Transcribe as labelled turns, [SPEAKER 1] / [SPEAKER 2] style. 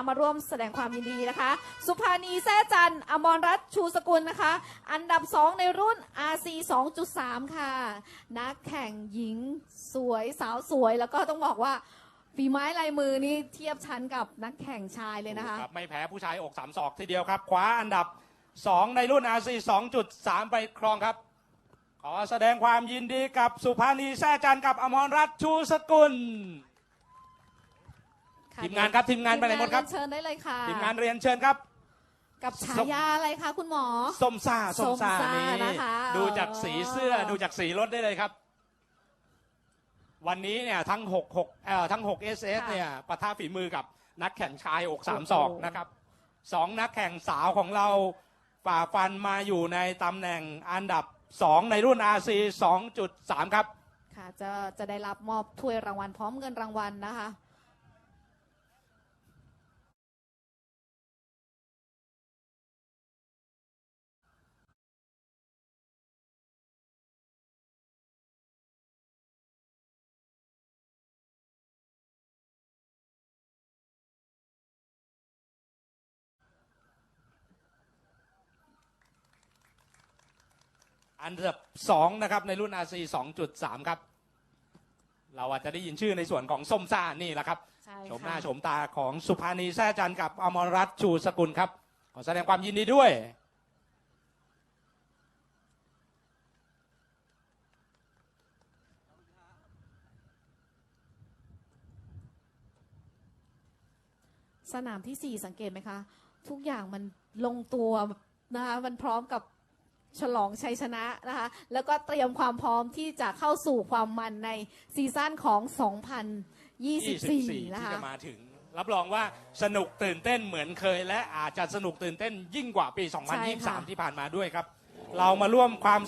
[SPEAKER 1] ะมาร่วมแสดงความยินดีนะคะ สุภานีแซ่จันอมรรัตน์ชูสกุลนะคะ อันดับ 2 ในรุ่น RC 2.3 ค่ะ นักแข่งหญิงสวยสาวสวย แล้วก็ต้องบอกว่าฝีไม้ลายมือนี่เทียบชั้นกับนักแข่งชายเลยนะคะ
[SPEAKER 2] ครับไม่แพ้ผู้ชายอกสามศอกทีเดียวครับคว้าอันดับ 2 ในรุ่น RC 2.3 ไปครองครับ ขอแสดงความยินดีกับสุภานีแซ่จันกับอมรรัตน์ชูสกุล
[SPEAKER 1] ค่ะ
[SPEAKER 2] ทีมงานครับทีมงานไปไหนหมดครับ
[SPEAKER 1] ทีเยนเชิญได้เลยค่ะ
[SPEAKER 2] ทีมงานเรียนเชิญครับ
[SPEAKER 1] กับฉายาอะไรคะคุณหมอ
[SPEAKER 2] ส้มซ่าส้มซ่า
[SPEAKER 1] ส้มซ่า
[SPEAKER 2] นี่
[SPEAKER 1] นะคะ
[SPEAKER 2] ดูจากสีเสื้อ
[SPEAKER 1] อ๋อ
[SPEAKER 2] ดูจากสีรถได้เลยครับ วันนี้เนี่ยทั้ง6 6เอ่อทั้ง6 SS เนี่ยปะทะฝีมือกับนักแข่งชายอกสามศอกนะครับสองนักแข่งสาวของเราฝ่าฟันมาอยู่ในตำแหน่งอันดับ 2 ในรุ่น RC 2.3 ครับ
[SPEAKER 1] ค่ะจะจะได้รับมอบถ้วยรางวัลพร้อมเงินรางวัลนะคะ
[SPEAKER 2] อันดับ2นะครับในรุ่น RC 2.3 ครับ เราอาจจะได้ยินชื่อในส่วนของส้มซ่านี่แหละครับ
[SPEAKER 1] ใช่
[SPEAKER 2] ชมหน้า
[SPEAKER 1] ค่ะ
[SPEAKER 2] ชมตาของสุภานีแซ่จันทร์กับอมรรัตน์ชูสกุลครับ ขอแสดงความยินดีด้วย
[SPEAKER 1] สนามที่สี่สังเกตไหมคะ ทุกอย่างมันลงตัวนะคะมันพร้อมกับ ฉลองชัยชนะนะคะ แล้วก็เตรียมความพร้อมที่จะเข้าสู่ความมันในซีซั่นของ 2024
[SPEAKER 2] ที่
[SPEAKER 1] นะคะ
[SPEAKER 2] จะมาถึง รับรองว่าสนุกตื่นเต้นเหมือนเคย และอาจจะสนุกตื่นเต้นยิ่งกว่าปี
[SPEAKER 1] ใช่ค่ะ
[SPEAKER 2] 2023 ที่ผ่านมาด้วยครับ เรามาร่วมความ